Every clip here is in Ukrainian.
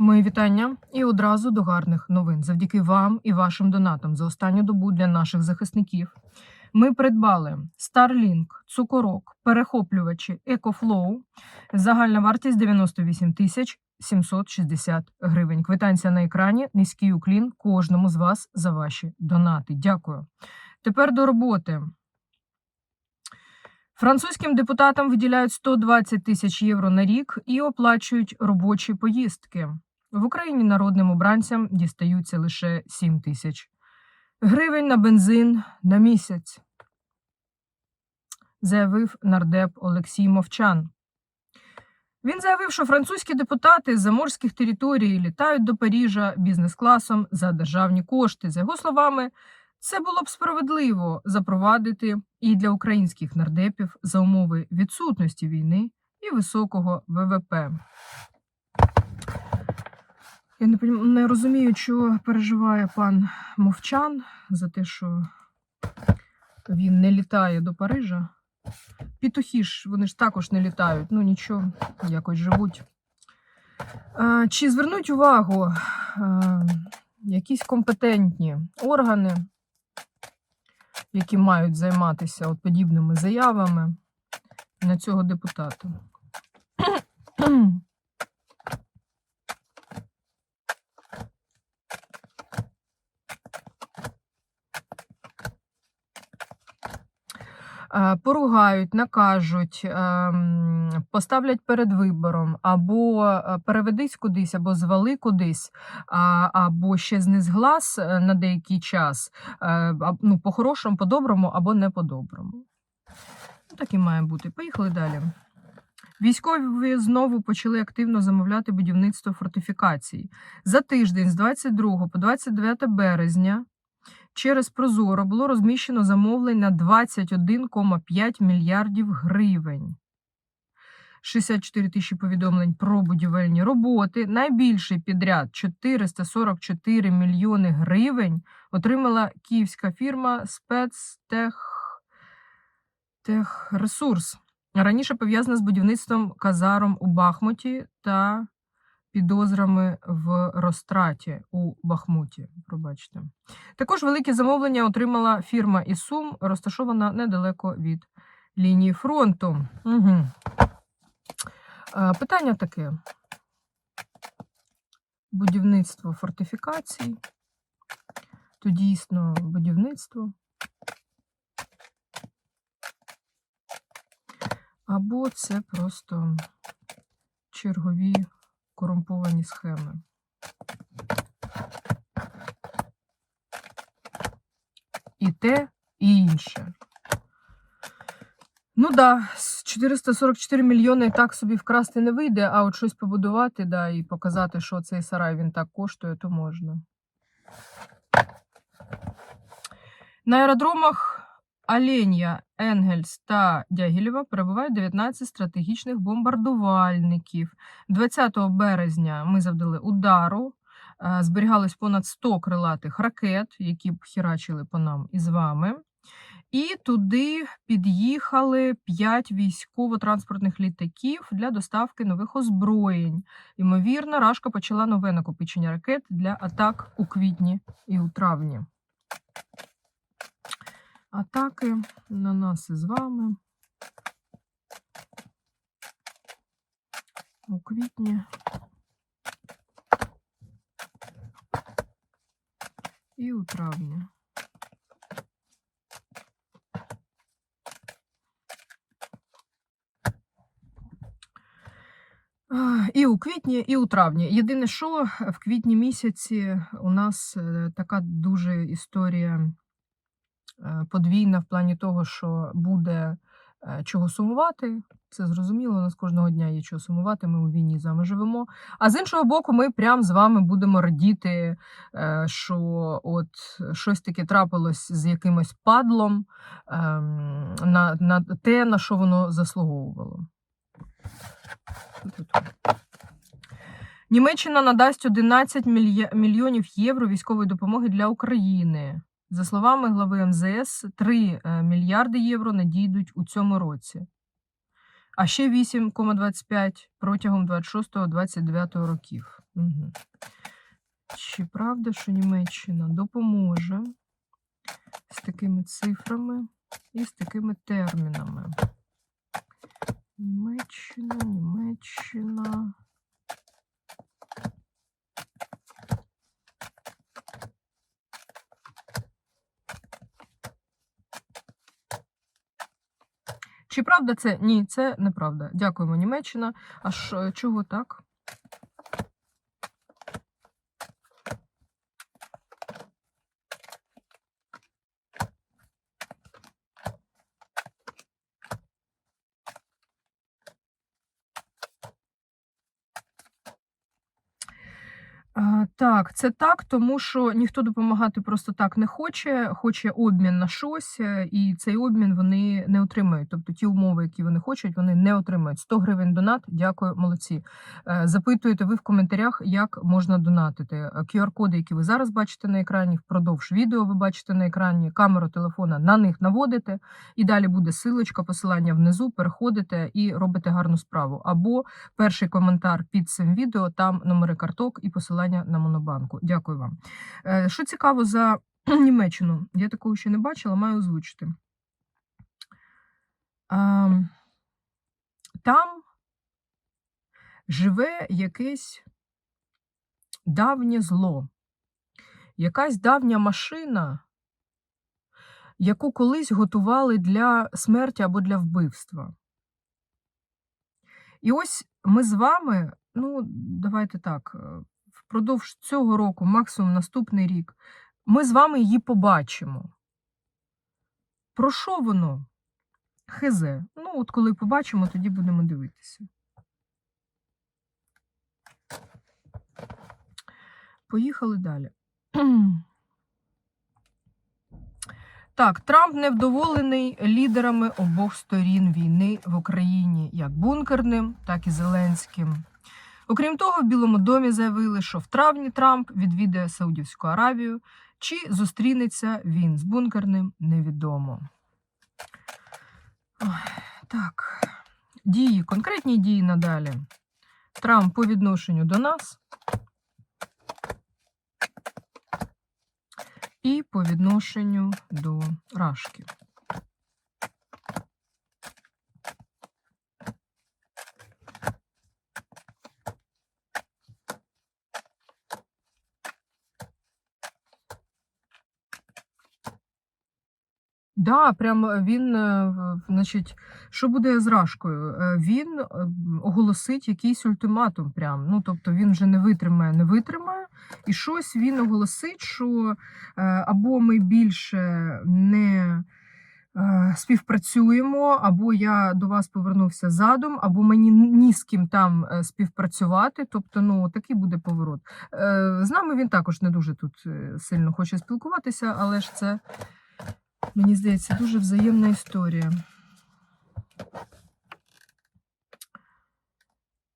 Мої вітання і одразу до гарних новин. Завдяки вам і вашим донатам за останню добу для наших захисників. Ми придбали Starlink, цукорок, перехоплювачі EcoFlow. Загальна вартість 98 тисяч 760 гривень. Квитанція на екрані. Низький уклін кожному з вас за ваші донати. Дякую. Тепер до роботи. Французьким депутатам виділяють 120 тисяч євро на рік і оплачують робочі поїздки. В Україні народним обранцям дістаються лише 7 тисяч гривень на бензин на місяць, заявив нардеп Олексій Мовчан. Він заявив, що французькі депутати з заморських територій літають до Парижа бізнес-класом за державні кошти. За його словами, це було б справедливо запровадити і для українських нардепів за умови відсутності війни і високого ВВП. Я не, не розумію, що переживає пан Мовчан за те, що він не літає до Парижа. Пітухи ж, вони ж також не літають, ну нічого, якось живуть. Чи звернуть увагу якісь компетентні органи, які мають займатися от подібними заявами на цього депутата? Поругають, накажуть, ем, поставлять перед вибором, або е, переведись кудись, або звали кудись, або ще зниз глаз е, на деякий час, е, ну, по-хорошому, по-доброму, або не по-доброму. Ну, Так і має бути. Поїхали далі. Військові знову почали активно замовляти будівництво фортифікацій. За тиждень з 22 по 29 березня через Прозоро було розміщено замовлень на 21,5 мільярдів гривень. 64 тисячі повідомлень про будівельні роботи. Найбільший підряд 444 мільйони гривень отримала київська фірма Спецтех Техресурс. Раніше пов'язана з будівництвом казаром у Бахмуті та підозрами в розтраті у Бахмуті. Пробачте. Також велике замовлення отримала фірма із Сум, розташована недалеко від лінії фронту. Угу. Питання таке: будівництво фортифікацій. То дійсно будівництво. Або це просто чергові корумповані схеми. І те, і інше. Ну да, 444 мільйони і так собі вкрасти не вийде, а от щось побудувати, да, і показати, що цей сарай він так коштує, то можна. На аеродромах Оленя, Енгельс та Дягілєва перебувають 19 стратегічних бомбардувальників. 20 березня ми завдали удару. е, Зберігалось понад 100 крилатих ракет, які б херачили по нам і з вами. І туди під'їхали 5 військово-транспортних літаків для доставки нових озброєнь. Ймовірно, Рашка почала нове накопичення ракет для атак у квітні і у травні. Атаки на нас із вами. У квітні. І у травні. І у квітні, і у травні. Єдине, що в квітні місяці у нас е, така дуже історія подвійна в плані того, що буде е, чого сумувати. Це зрозуміло, у нас кожного дня є чого сумувати, ми у війні з вами живемо. А з іншого боку, ми прям з вами будемо радіти, е, що от щось таке трапилось з якимось падлом ем, на, на те, на що воно заслуговувало. Німеччина надасть 11 мільйонів євро військової допомоги для України. За словами глави МЗС, 3 е, мільярди євро надійдуть у цьому році. а ще 8,25 протягом 26-29 років. Угу. Чи правда, що Німеччина допоможе з такими цифрами і з такими термінами? Німеччина, Німеччина. Чи правда це? Ні, це неправда. Дякуємо, Німеччина. А ж чого так? А, так, це так, тому що ніхто допомагати просто так не хоче, хоче обмін на щось, е, і цей обмін вони не отримають. Тобто ті умови, які вони хочуть, вони не отримають. 100 гривень донат. Дякую, молодці. Е, Запитуєте ви в коментарях, як можна донатити. Е, QR-коди, які ви зараз бачите на екрані, впродовж відео ви бачите на екрані, камеру телефона на них наводите, і далі буде силочка, посилання внизу, переходите і робите гарну справу. Або перший коментар під цим відео, там номери карток і посилання на Монобанку. Дякую вам. Е, Що цікаво за Німеччину, я такого ще не бачила, маю озвучити. Там живе якесь давнє зло, якась давня машина, яку колись готували для смерті або для вбивства. І ось ми з вами, ну, давайте так, е, впродовж цього року, максимум наступний рік, ми з вами її побачимо. Про що воно? Хезе. Ну, от коли побачимо, тоді будемо дивитися. Поїхали далі. Так, Трамп невдоволений лідерами обох сторін війни в Україні, як бункерним, так і Зеленським. Окрім того, в Білому домі заявили, що в травні Трамп відвідає Саудівську Аравію. Чи зустрінеться він з бункерним, невідомо. Так, дії, конкретні дії надалі. Трамп по відношенню до нас і по відношенню до Рашки. Да, прям е, він, е, значить, що буде з Рашкою? Е, Він оголосить якийсь ультиматум. Прям. Ну, тобто він вже не витримає, не витримає. І щось він оголосить, що або ми більше не співпрацюємо, або я до вас повернувся задом, або мені ні з ким там співпрацювати. Тобто, ну такий буде поворот. З нами він також не дуже тут сильно хоче спілкуватися, але ж це. Мені здається, дуже взаємна історія.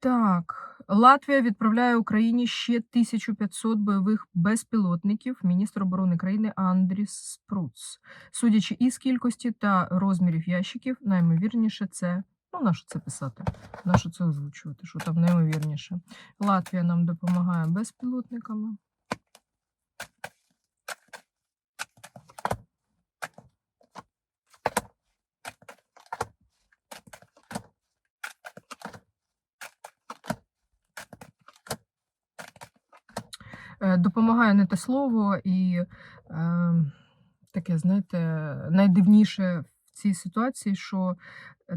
Так, Латвія відправляє Україні ще 1500 бойових безпілотників. Міністр оборони країни Андріс Спруц. Судячи із кількості та розмірів ящиків, наймовірніше це. Ну, на що це писати? На що це озвучувати? Що там наймовірніше? Латвія нам допомагає безпілотниками. Е, допомагає не те слово, і е, таке, знаєте, найдивніше в цій ситуації, що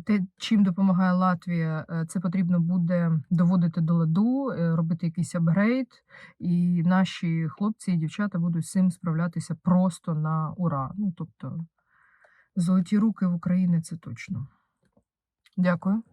те, чим допомагає Латвія, е, це потрібно буде доводити до ладу, е, робити якийсь апгрейд, і наші хлопці і дівчата будуть з цим справлятися просто на ура. Ну, тобто, золоті руки в Україні це точно. Дякую.